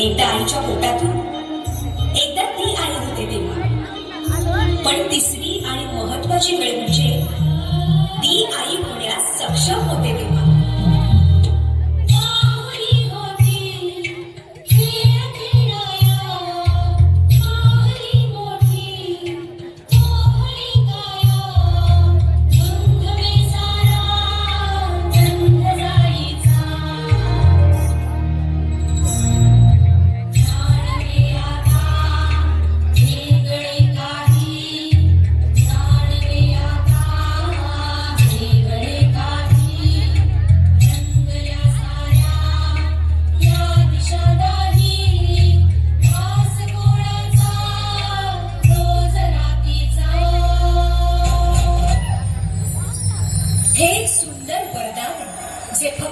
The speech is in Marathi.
एकदा आईच्या पोटातून एकदा ती आई होते तेव्हा. पण तिसरी आणि महत्वाची वेळ म्हणजे